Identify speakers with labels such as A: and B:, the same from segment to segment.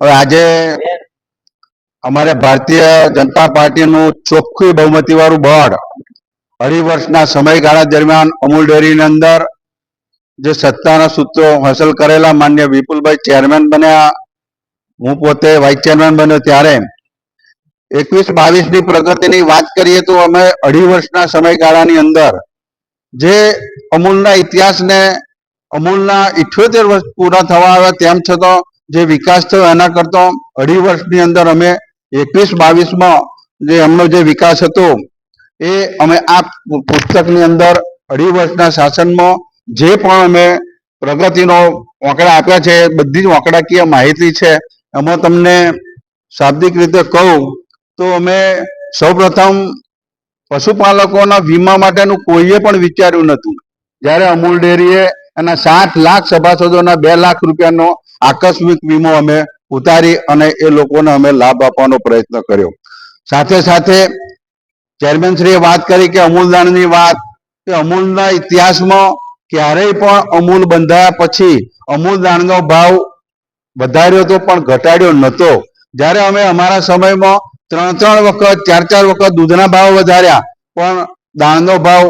A: હવે આજે અમારે ભારતીય જનતા પાર્ટીનું ચોખ્ખું બહુમતી વાળું બોર્ડ અઢી વર્ષના સમયગાળા દરમિયાન અમૂલ ડેરીની અંદર જે સત્તાના સૂત્રો હાંસલ કરેલા માન્ય વિપુલભાઈ ચેરમેન બન્યા, હું પોતે વાઇસ ચેરમેન બન્યો ત્યારે. એકવીસ બાવીસની પ્રગતિની વાત કરીએ તો અમે અઢી વર્ષના સમયગાળાની અંદર જે અમૂલના ઇતિહાસને અમૂલના ઇઠ્યોતેર વર્ષ પૂરા થવા આવ્યા તેમ છતાં જે વિકાસ થયો એના કરતા અઢી વર્ષની અંદર અમે એકવીસ બાવીસમાં જે એમનો જે વિકાસ હતો, એ અમે આ પુસ્તકની અંદર અઢી વર્ષના શાસનમાં જે પણ અમે પ્રગતિનો આંકડા આપ્યા છે, બધી જ આંકડાકીય માહિતી છે, એમાં તમને શાબ્દિક રીતે કહું તો અમે સૌપ્રથમ પશુપાલકોના વીમા માટેનું કોઈએ પણ વિચાર્યું નહોતું. જ્યારે અમૂલ ડેરીએ એના સાત લાખ સભાસદોના બે લાખ રૂપિયાનો આકસ્મિક વીમો અમે ઉતારી અને એ લોકોને અમે લાભ આપવાનો પ્રયત્ન કર્યો. સાથે સાથે ચેરમેન શ્રીએ વાત કરી કે અમૂલદાનની વાત, કે અમૂલના ઇતિહાસમાં ક્યારેય પણ અમૂલ બંધાયા પછી અમૂલદાનનો ભાવ વધાર્યો તો પણ ઘટાડ્યો નહોતો. જ્યારે અમે અમારા સમયમાં ત્રણ ત્રણ વખત, ચાર ચાર વખત દૂધના ભાવ વધાર્યા, પણ દાણનો ભાવ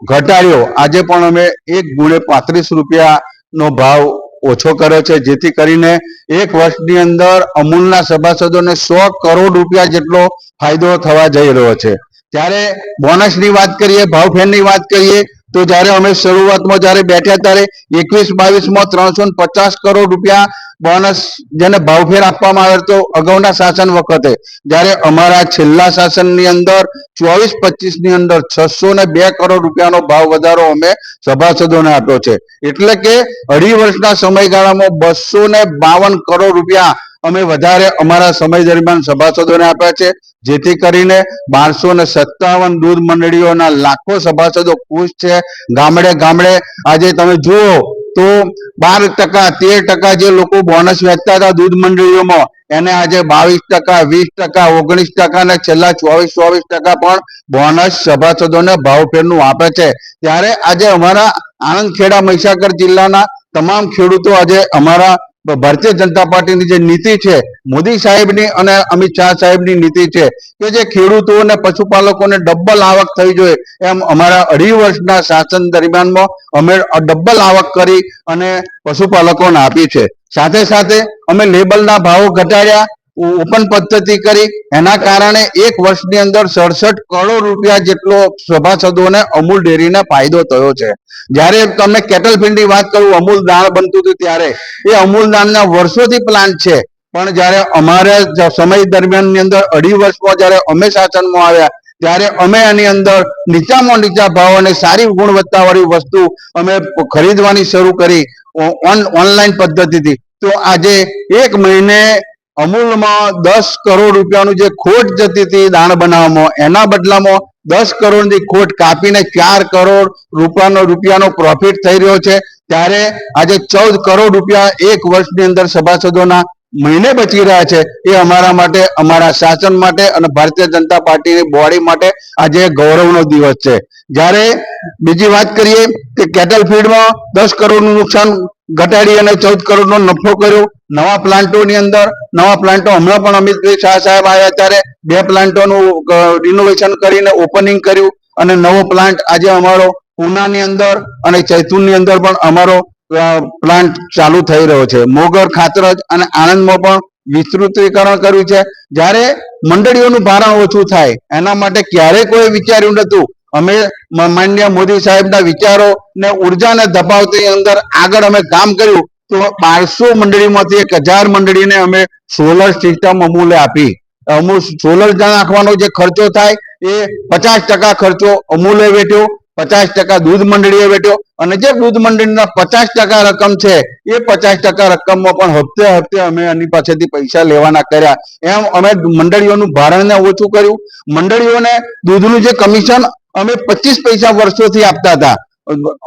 A: ઘટાડ્યો. આજે પણ અમે એક ગુણે પાંત્રીસ રૂપિયાનો ભાવ ઓછો કર્યો છે, જેથી કરીને એક વર્ષની અંદર અમૂલના સભાસદોને સો કરોડ રૂપિયા જેટલો ફાયદો થવા જઈ રહ્યો છે. ત્યારે બોનસની વાત કરીએ, ભાવફેરની વાત કરીએ તો જ્યારે અમે શરૂઆતમાં જ્યારે બેઠ્યા ત્યારે એકવીસ બાવીસમાં ત્રણસો પચાસ કરોડ રૂપિયા બોનસ જેને ભાવફેર આપવામાં આવ્યો હતો અગાઉના શાસન વખતે. જ્યારે અમારા છેલ્લા શાસનની અંદર ચોવીસ પચીસની અંદર છસો ને બે કરોડ રૂપિયાનો ભાવ વધારો અમે સભાસદોને આપ્યો છે. એટલે કે અઢી વર્ષના સમયગાળામાં બસો ને બાવન કરોડ રૂપિયા અમે વધારે અમારા સમય દરમિયાન સભાસદોને આપ્યા છે, જેથી કરીને બારસો ને સત્તાવન દૂધ મંડળીઓના લાખો સભાસદો ખુશ છે. ગામડે ગામડે આજે તમે જુઓ તો બાર ટકા, તેર ટકા જે લોકો બોનસ વેચતા હતા દૂધ મંડળીઓમાં, એને આજે બાવીસ ટકા, વીસ ટકા, ઓગણીસ ટકા ને છેલ્લા ચોવીસ ચોવીસ ટકા પણ બોનસ સભાસદોને ભાવફેરનું આપે છે. ત્યારે આજે અમારા આણંદ ખેડા મહીસાગર જિલ્લાના તમામ ખેડૂતો આજે અમારા ભારતીય જનતા પાર્ટીની જે નીતિ છે, મોદી સાહેબની અને અમિત શાહ સાહેબની નીતિ છે, કે જે ખેડૂતો અને પશુપાલકોને ડબલ આવક થઈ જોઈએ, એમ અમારા અઢી વર્ષના શાસન દરમિયાનમાં અમે ડબલ આવક કરી અને પશુપાલકોને આપી છે. સાથે સાથે અમે લેબલના ભાવો ઘટાડ્યા ઓપન પદ્ધતિ કરી. એના કારણે એક વર્ષની અંદર સડસઠ કરોડ રૂપિયા જેટલો સભાસદોને અમૂલ ડેરીને ફાયદો થયો છે. જ્યારે તમે કેટલ વાત કરું, અમૂલ દાણ બનતું હતું ત્યારે. એ અમૂલ દાણના વર્ષોથી પ્લાન્ટ છે. પણ જ્યારે અમારે સમય દરમિયાનની અંદર અઢી વર્ષમાં જ્યારે અમે શાસનમાં આવ્યા, ત્યારે અમે એની અંદર નીચામાં નીચા ભાવ અને સારી ગુણવત્તાવાળી વસ્તુ અમે ખરીદવાની શરૂ કરી. ઓન- ઓનલાઈન પદ્ધતિથી. તો આજે એક મહિને અમૂલમાં દસ કરોડ રૂપિયાનું જે ખોટ જતી હતી દાણ બનાવવામાં, એના બદલામાં દસ કરોડની ખોટ કાપીને ચાર કરોડ રૂપિયાનો રૂપિયાનો પ્રોફિટ થઈ રહ્યો છે. ત્યારે આજે ચૌદ કરોડ રૂપિયા એક વર્ષની અંદર સભાસદોના મહિને બચી રહ્યા છે. એ અમારા માટે, અમારા શાસન માટે અને ભારતીય જનતા પાર્ટીની બોડી માટે આજે ગૌરવનો દિવસ છે. જ્યારે બીજી વાત કરીએ કે કેટલ ફીડમાં દસ કરોડનું નુકસાન ઘટાડી અને ચૌદ કરોડનો નફો કર્યો. નવા પ્લાન્ટોની અંદર, નવા પ્લાન્ટો હમણાં પણ અમિતભાઈ શાહ સાહેબ આવ્યા ત્યારે બે પ્લાન્ટોનું રિનોવેશન કરીને ઓપનિંગ કર્યું અને નવો પ્લાન્ટ આજે અમારો પૂનાની અંદર અને ચૈતુનની અંદર પણ અમારો પ્લાન્ટ ચાલુ થઈ રહ્યો છે. મોગર, ખાતરજ અને આણંદમાં પણ વિસ્તૃતીકરણ કર્યું છે. જ્યારે મંડળીઓનું ભારણ ઓછું થાય, એના માટે ક્યારેય કોઈ વિચાર્યું નતું અમે માન્ય મોદી સાહેબના વિચારો ને ઉર્જાને દબાવતી અંદર આગળ અમે કામ કર્યું તો બારસો મંડળીમાંથી એક હજાર મંડળીને અમે સોલર સિસ્ટમ અમૂલે આપી. અમૂલ સોલર નાખવાનો જે ખર્ચો થાય એ પચાસ ટકા ખર્ચો અમૂલે વેઠ્યો, પચાસ ટકા દૂધ મંડળીએ વેઠ્યો અને જે દૂધ મંડળીના પચાસ ટકા રકમ છે એ પચાસ ટકા રકમમાં પણ હપ્તે હપ્તે અમે એની પાસેથી પૈસા લેવાના કર્યા. એમ અમે મંડળીઓનું ભારણને ઓછું કર્યું. મંડળીઓને દૂધનું જે કમિશન અમે પચીસ પૈસા વર્ષોથી આપતા હતા.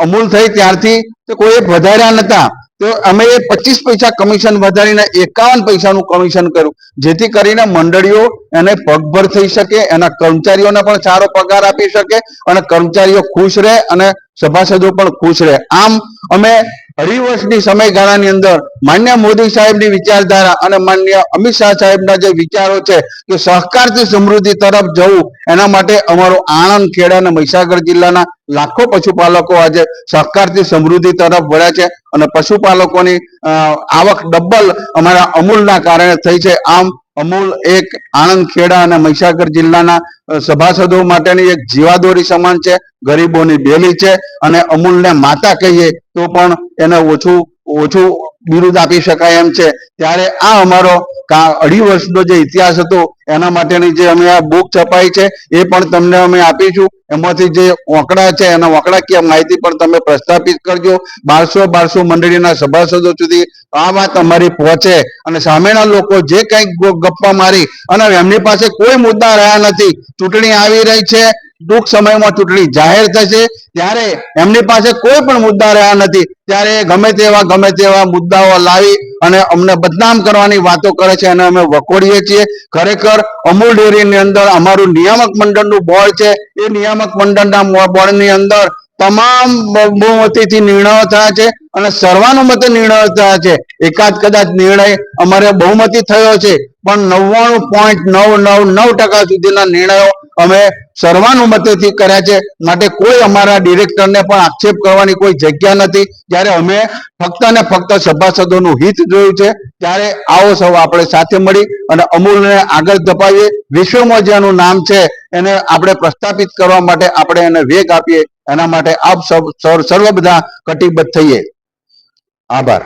A: અમૂલ થઈ ત્યારથી તો કોઈ વધાર્યા નતા. તો અમે એ પચીસ પૈસા કમિશન વધારીને એકાવન પૈસાનું કમિશન કર્યું. જેથી કરીને મંડળીઓ એને પગભર થઈ શકે, એના કર્મચારીઓને પણ સારો પગાર આપી શકે અને કર્મચારીઓ ખુશ રહે અને સભાસદો પણ ખુશ રહે. આમ અમે અઢી વર્ષની સમયગાળાની અંદર માન્ય મોદી સાહેબની વિચારધારા અને માન્ય અમિત શાહ સાહેબના જે વિચારો છે કે સહકારથી સમૃદ્ધિ તરફ જવું, એના માટે અમારો આણંદ, ખેડા અને મહીસાગર જિલ્લાના લાખો પશુપાલકો આજે સહકારથી સમૃદ્ધિ તરફ વળ્યા છે અને પશુપાલકોની આવક ડબલ અમારા અમૂલના કારણે થઈ છે. આમ અમૂલ, એક આણંદ, ખેડા અને મહીસાગર જિલ્લાના સભાસદો માટેની એક જીવાદોરી સમાન છે, ગરીબોની બેલી છે અને અમૂલને માતા કહીએ તો પણ એને ઓછું ઓછું બિરુદ આપી શકાય એમ છે. ત્યારે આ અમારો અઢી વર્ષનો જે ઇતિહાસ હતો, એના માટેની જે અમે આ બુક છપાઈ છે, એ પણ તમને અમે આપીશું. એમાંથી જે આંકડા છે, એના આંકડાકીય માહિતી પણ તમે પ્રસ્થાપિત કરજો. બારસો બારસો મંડળીના સભાસદો સુધી આ વાત અમારી પહોંચે અને સામેના લોકો જે કંઈક ગપ્પા મારી અને એમની પાસે કોઈ મુદ્દા રહ્યા નથી. ચૂંટણી આવી રહી છે ટૂંક સમયમાં ચૂંટણી જાહેર થશે, ત્યારે એમની પાસે કોઈ પણ મુદ્દા રહ્યા નથી. ત્યારે ગમે તેવા ગમે તેવા મુદ્દાઓ લાવી અને અમને બદનામ કરવાની વાતો કરે છે અને અમે વખોડીએ છીએ. ખરેખર અમૂલ ડેરીની અંદર અમારું નિયામક મંડળનું બોર્ડ છે. એ નિયામક મંડળના બોર્ડની અંદર તમામ બહુમતીથી નિર્ણયો થયા છે અને સર્વાનુમતે નિર્ણયો થયા છે. એકાદ કદાચ નિર્ણય અમારે બહુમતી થયો છે, પણ નવ્વાણું પોઈન્ટ નવ નવ નવ ટકા સુધીના નિર્ણયો અમે સર્વાનુમતેથી કર્યા છે. માટે કોઈ અમારા ડિરેક્ટરને પણ આક્ષેપ કરવાની કોઈ જગ્યા નથી. જ્યારે અમે ફક્ત ને ફક્ત સભાસદોનું હિત જોયું છે, ત્યારે આવો સૌ આપણે સાથે મળી અને અમૂલને આગળ ધપાવીએ. વિશ્વમાં જેનું નામ છે, એને આપણે પ્રસ્થાપિત કરવા માટે આપણે એને વેગ આપીએ. એના માટે આપ સર્વ બધા કટિબદ્ધ થઈએ. આભાર.